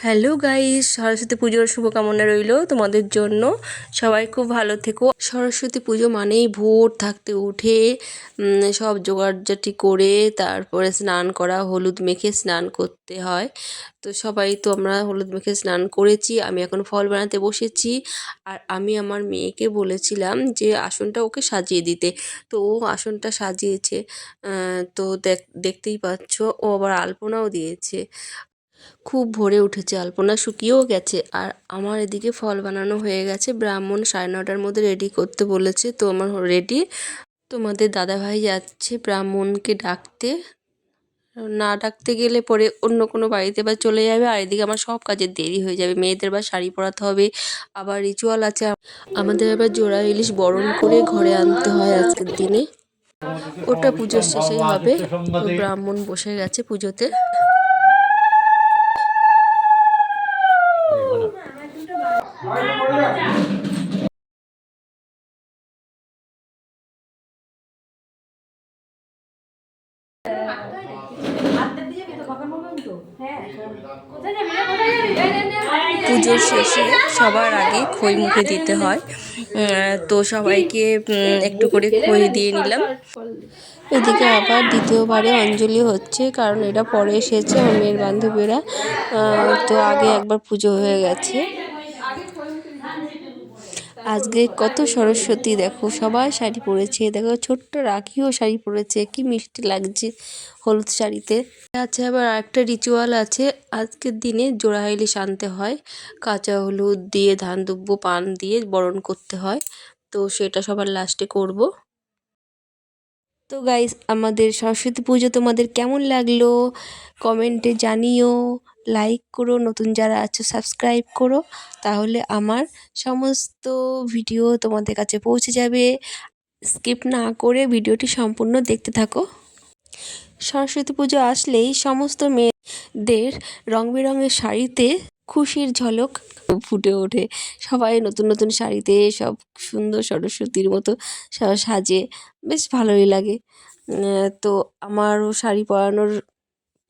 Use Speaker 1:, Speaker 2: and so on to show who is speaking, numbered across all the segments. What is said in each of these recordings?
Speaker 1: Hello guys, Saraswati পুজোর শুভকামনা রইল তোমাদের জন্য। সবাই খুব ভালো থেকো। সরস্বতী পুজো মানেই ভোর থাকতে উঠে সব জোগাড়জাটি করে তারপরে স্নান করা, হলুদ মেখে স্নান করতে হয়। তো সবাই, তো আমরা হলুদ মেখে স্নান করেছি, আমি এখন ফল বানাতে বসেছি। আর আমি আমার মেয়েকে বলেছিলাম যে আসনটা ওকে সাজিয়ে দিতে। তো ও আসনটা সাজিয়েছে তো দেখ, দেখতেই পাচ্ছ, ও আবার আলপনাও দিয়েছে। খুব ভোরে উঠেছে। আলপনা শুকিয়েও গেছে। আর আমার এদিকে ফল বানানো হয়ে গেছে। ব্রাহ্মণ সাড়ে নটার মধ্যে রেডি করতে বলেছে। তো আমার রেডি তোমাদের দাদাভাই যাচ্ছে ব্রাহ্মণকে ডাকতে। না ডাকতে গেলে পরে অন্য কোনো বাড়িতে বা চলে যাবে। আর এদিকে আমার সব কাজের দেরি হয়ে যাবে। মেয়েদের বা শাড়ি পরাতে হবে। আবার রিচুয়াল আছে। আমাদের আবার জোড়া ইলিশ বরণ করে ঘরে আনতে হয় আজকের দিনে। ওটা পুজোর শেষেই হবে। ব্রাহ্মণ বসে গেছে পুজোতে। পুজোর শেষে সবার আগে খই মুখে দিতে হয়। তো সবাইকে একটু করে খই দিয়ে নিলাম। এদিকে আবার দ্বিতীয়বারে অঞ্জলি হচ্ছে, কারণ এটা পরে এসেছে আমার মেয়ের বান্ধবীরা। তো আগে একবার পুজো হয়ে গেছে। আজকে কত সরস্বতী, দেখো সবাই শাড়ি পরেছে, দেখো ছোট্ট রাখিও শাড়ি পরেছে, কি মিষ্টি লাগছে হলুদ শাড়িতে। আছে আবার একটা রিচুয়াল আছে, আজকের দিনে জোড়া ইলিশ আনতে হয়, কাঁচা হলুদ দিয়ে, ধান দুব্বো, পান দিয়ে বরণ করতে হয়, তো সেটা সবার লাস্টে করব। তো গাইস আমাদের সরস্বতী পুজো তোমাদের কেমন লাগল? কমেন্টে জানিও। লাইক করো, নতুন যারা আছো সাবস্ক্রাইব করো, তাহলে আমার সমস্ত ভিডিও তোমাদের কাছে পৌঁছে যাবে। স্কিপ না করে ভিডিওটি সম্পূর্ণ দেখতে থাকো। সরস্বতী পুজো আসলেই সমস্ত মেয়েদের রং বেরঙের শাড়িতে খুশির ঝলক ফুটে ওঠে। সবাই নতুন নতুন শাড়িতে সব সুন্দর সরস্বতীর মতো সাজে। বেশ ভালোই লাগে। তো আমারও শাড়ি পরানোর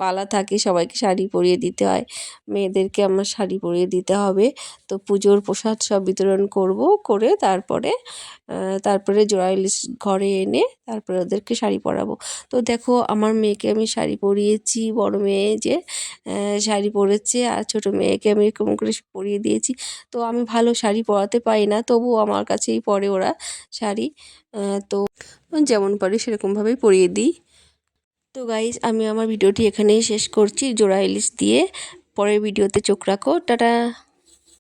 Speaker 1: পালা থাকে, সবাইকে শাড়ি পরিয়ে দিতে হয়। মেয়েদেরকে আমার শাড়ি পরিয়ে দিতে হবে। তো পুজোর প্রসাদ সব বিতরণ করব, করে তারপরে তারপরে জোড়া ইলিশ ঘরে এনে তারপরে ওদেরকে শাড়ি পরাবো। তো দেখো, আমার মেয়েকে আমি শাড়ি পরিয়েছি, বড় মেয়ে যে শাড়ি পরেছে আর ছোট মেয়েকে আমি এরকম করে পরিয়ে দিয়েছি। তো আমি ভালো শাড়ি পরাতে পারি না, তবুও আমার কাছেই পরে ওরা শাড়ি। তো যেমন পারি সেরকমভাবেই পরিয়ে দিই। তো গাইজ আমি আমার ভিডিওটি এখানেই শেষ করছি। জোড়া ইলিশ দিয়ে পরের ভিডিওতে চোখ রাখো। টাটা!